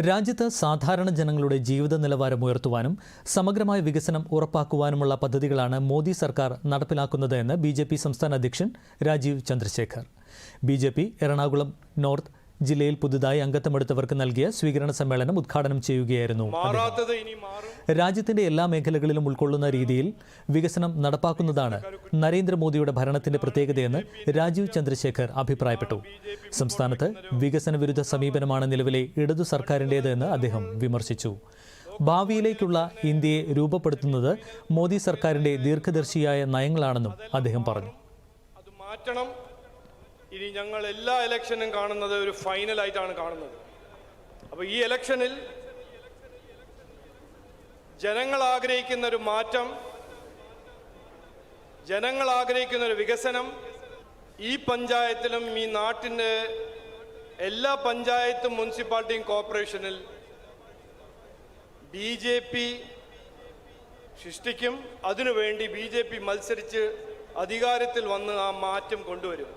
രാജ്യത്ത് സാധാരണ ജനങ്ങളുടെ ജീവിത നിലവാരം ഉയർത്തുവാനും സമഗ്രമായ വികസനം ഉറപ്പാക്കുവാനുമുള്ള പദ്ധതികളാണ് മോദി സർക്കാർ നടപ്പിലാക്കുന്നത് എന്ന് ബി ജെ പി സംസ്ഥാന അധ്യക്ഷൻ Rajeev Chandrasekhar. B J P Ernakulam north ജില്ലയിൽ പുതുതായി അംഗത്വമെടുത്തവർക്ക് നൽകിയ സ്വീകരണ സമ്മേളനം ഉദ്ഘാടനം ചെയ്യുകയായിരുന്നു രാജ്യത്തിന്റെ എല്ലാ മേഖലകളിലും ഉൾക്കൊള്ളുന്ന രീതിയിൽ വികസനം നടപ്പാക്കുന്നതാണ് നരേന്ദ്രമോദിയുടെ ഭരണത്തിന്റെ പ്രത്യേകതയെന്ന് രാജീവ് ചന്ദ്രശേഖർ അഭിപ്രായപ്പെട്ടു. സംസ്ഥാനത്ത് വികസന വിരുദ്ധ സമീപനമാണ് നിലവിലെ ഇടതു സർക്കാരിന്റേത് എന്ന് അദ്ദേഹം വിമർശിച്ചു. ഭാവിയിലേക്കുള്ള ഇന്ത്യയെ രൂപപ്പെടുത്തുന്നത് മോദി സർക്കാരിന്റെ ദീർഘദർശിയായ നയങ്ങളാണെന്നും അദ്ദേഹം പറഞ്ഞു. മാറ്റണം. ഇനി ഞങ്ങൾ എല്ലാ ഇലക്ഷനും കാണുന്നത് ഒരു ഫൈനലായിട്ടാണ് കാണുന്നത്. അപ്പോൾ ഈ ഇലക്ഷനിൽ ജനങ്ങൾ ആഗ്രഹിക്കുന്ന ഒരു മാറ്റം ജനങ്ങൾ ആഗ്രഹിക്കുന്ന ഒരു വികസനം ഈ പഞ്ചായത്തിലും ഈ നാട്ടിന്റെ എല്ലാ പഞ്ചായത്തും മുനിസിപ്പാലിറ്റിയും കോർപ്പറേഷനിൽ ബി ജെ പി സൃഷ്ടിക്കും. അതിനുവേണ്ടി ബി ജെ പി മത്സരിച്ച് അധികാരത്തിൽ വന്ന് ആ മാറ്റം കൊണ്ടുവരും.